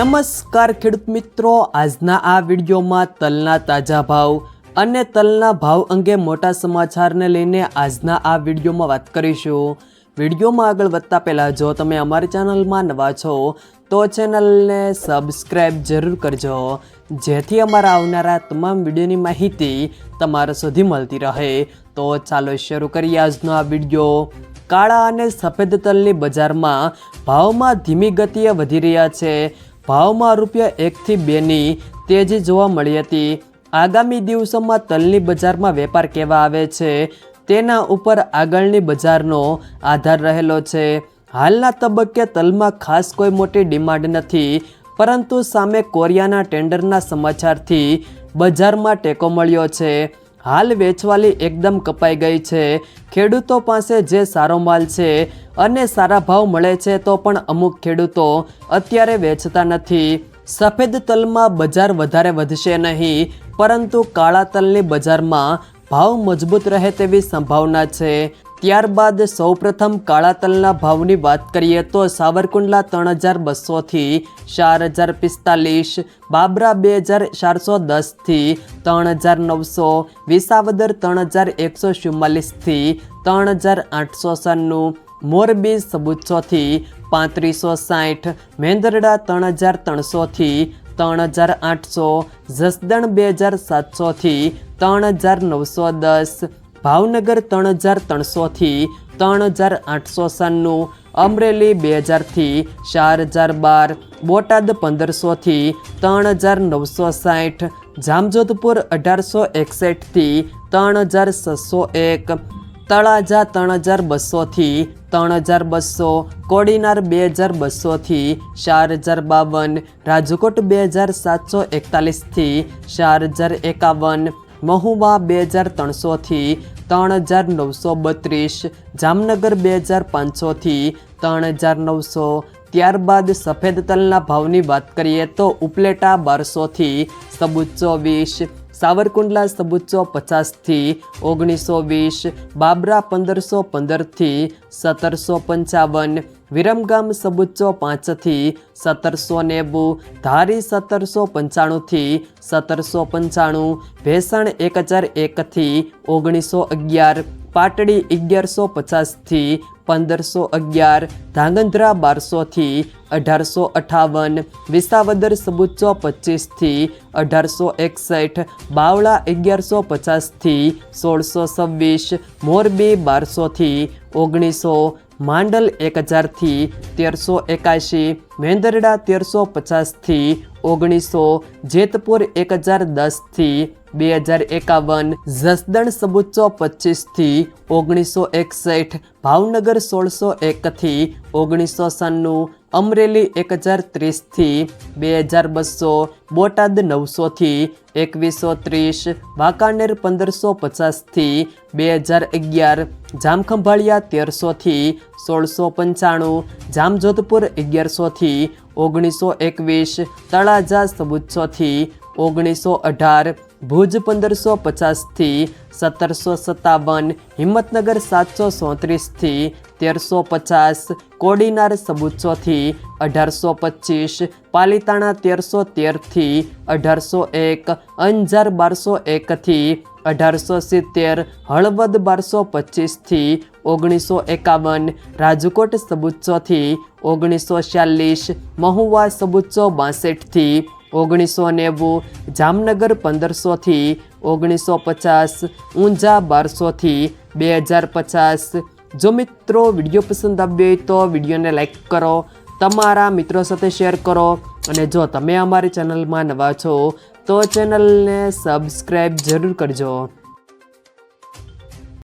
નમસ્કાર ખેડૂત મિત્રો. આજના આ વિડીયોમાં તલના તાજા ભાવ અને તલના ભાવ અંગે મોટા સમાચારને લઈને આજના આ વિડીયોમાં વાત કરીશું. વિડીયોમાં આગળ વધતા પહેલાં જો તમે અમારી ચેનલમાં નવા છો, તો ચેનલને સબસ્ક્રાઈબ જરૂર કરજો. જેથી અમારા આવનારા તમામ વિડીયોની માહિતી તમારા સુધી મળતી રહે. તો ચાલો શરૂ કરીએ આજનો આ વીડિયો. કાળા અને સફેદ તલની બજારમાં ભાવમાં ધીમી ગતિએ વધી રહ્યા છે. ભાવમાં રૂપિયા એકથી બેની તેજી જોવા મળી હતી. આગામી દિવસોમાં તલની બજારમાં વેપાર કેવા આવે છે, તેના ઉપર આગળની બજારનો આધાર રહેલો છે. હાલના તબક્કે તલમાં ખાસ કોઈ મોટી ડિમાન્ડ નથી, પરંતુ સામે કોરિયાના ટેન્ડરના સમાચારથી બજારમાં ટેકો મળ્યો છે. હાલ વેચવાલી એકદમ કપાઈ ગઈ છે. ખેડૂતો પાસે જે સારો માલ છે અને સારા ભાવ મળે છે તો પણ અમુક ખેડૂતો અત્યારે વેચતા નથી. સફેદ તલમાં બજાર વધારે વધશે નહીં, પરંતુ કાળા તલની બજારમાં ભાવ મજબૂત રહે તેવી સંભાવના છે. ત્યારબાદ સૌપ્રથમ કાળા તલના ભાવની વાત કરીએ તો સાવરકુંડલા ત્રણ હજાર બસોથી ચાર હજાર પિસ્તાલીસ, બાબરા બે હજાર ચારસો દસથી ત્રણ હજાર નવસો, વિસાવદર ત્રણ હજાર એકસો ચુમ્માલીસથી ત્રણ હજાર આઠસો સન્નું મોરબી સબુચ્છોથી પાંત્રીસો સાઠ, મેંદરડા ત્રણ હજાર ત્રણસોથી ત્રણ હજાર આઠસો, જસદણ બે હજાર સાતસોથી ત્રણ હજાર નવસો દસ ભાવનગર ત્રણ હજાર ત્રણસોથી ત્રણ હજાર આઠસો સન્નું અમરેલી બે હજારથી ચાર હજાર બાર, બોટાદ પંદરસોથી ત્રણ હજાર નવસો સાઠ, જામજોધપુર અઢારસો એકસઠથી ત્રણ હજાર છસો એક, તળાજા ત્રણ હજાર બસોથી ત્રણ હજાર બસો, કોડીનાર બે હજાર બસોથી ચાર હજાર બાવન, રાજકોટ બે હજાર સાતસો એકતાલીસથી ચાર હજાર એકાવન, મહુવા બે હજાર ત્રણસોથી ત્રણ હજાર નવસો બત્રીસ, જામનગર બે હજાર પાંચસોથી ત્રણ હજાર નવસો. ત્યારબાદ સફેદ તલના ભાવની વાત કરીએ તો ઉપલેટા બારસોથી સબુચ્ચો વીસ સાવરકુંડલા સબુચ્ચો પચાસથી ઓગણીસો વીસ બાબરા પંદરસો પંદરથી સત્તરસો પંચાવન વિરમગામ સબુચ્ચો પાંચથી સત્તરસો નેવું, ધારી સત્તરસો પંચાણુંથી સત્તરસો પંચાણું, ભેસણ એક હજાર એકથી ઓગણીસો અગિયાર, પાટડી અગિયારસો પચાસથી પંદરસો અગિયાર, ધાંગધ્રા બારસોથી અઢારસો અઠાવન, વિસાવદર સબુચ્ચો પચીસથી અઢારસો એકસઠ, બાવળા અગિયારસો પચાસથી સોળસો છવ્વીસ, મોરબી બારસોથી ઓગણીસો માંડલ એક હજારથી તેરસો એકાશી, મેંદરડા તેરસો પચાસથી ઓગણીસો, જેતપુર એક હજાર દસથી બે હજાર એકાવન જસદણ સબુચ્ચો પચીસથી ઓગણીસો એકસઠ, ભાવનગર સોળસો એકથી ઓગણીસો સન્નું અમરેલી એક હજાર ત્રીસથી બે હજાર બસો, બોટાદ નવસોથી એકવીસો ત્રીસ વાંકાનેર પંદરસો પચાસથી બે હજાર અગિયાર, જામખંભાળિયા તેરસોથી સોળસો પંચાણું, જામજોધપુર અગિયારસોથી ઓગણીસો એકવીસ, તળાજા સબુચ્છોથી ઓગણીસો અઢાર, ભુજ પંદરસો પચાસથી સત્તરસો સત્તાવન, હિંમતનગર સાતસો સોત્રીસથી તેરસો પચાસ, કોડીનાર સબુચ્ચોથી અઢારસો પચીસ, પાલીતાણા તેરસો તેરથી અઢારસો એક, અંજાર બારસો એકથી અઢારસો સિત્તેર, હળવદ બારસો પચીસથી ઓગણીસો એકાવન, રાજકોટ સબુચ્ચોથી ઓગણીસો છ્યાલીસ, મહુવા સબુચ્ચો બાસઠથી ઓગણીસો નેવું, જામનગર પંદરસોથી ઓગણીસો પચાસ, ઊંઝા બારસોથી બે હજાર પચાસ જો મિત્રો વીડિયો પસંદ આવ્યો હોય તો વિડીયોને લાઇક કરો, તમારા મિત્રો સાથે શેર કરો અને જો તમે અમારી ચેનલમાં નવા છો તો ચેનલને સબસ્ક્રાઈબ જરૂર કરજો.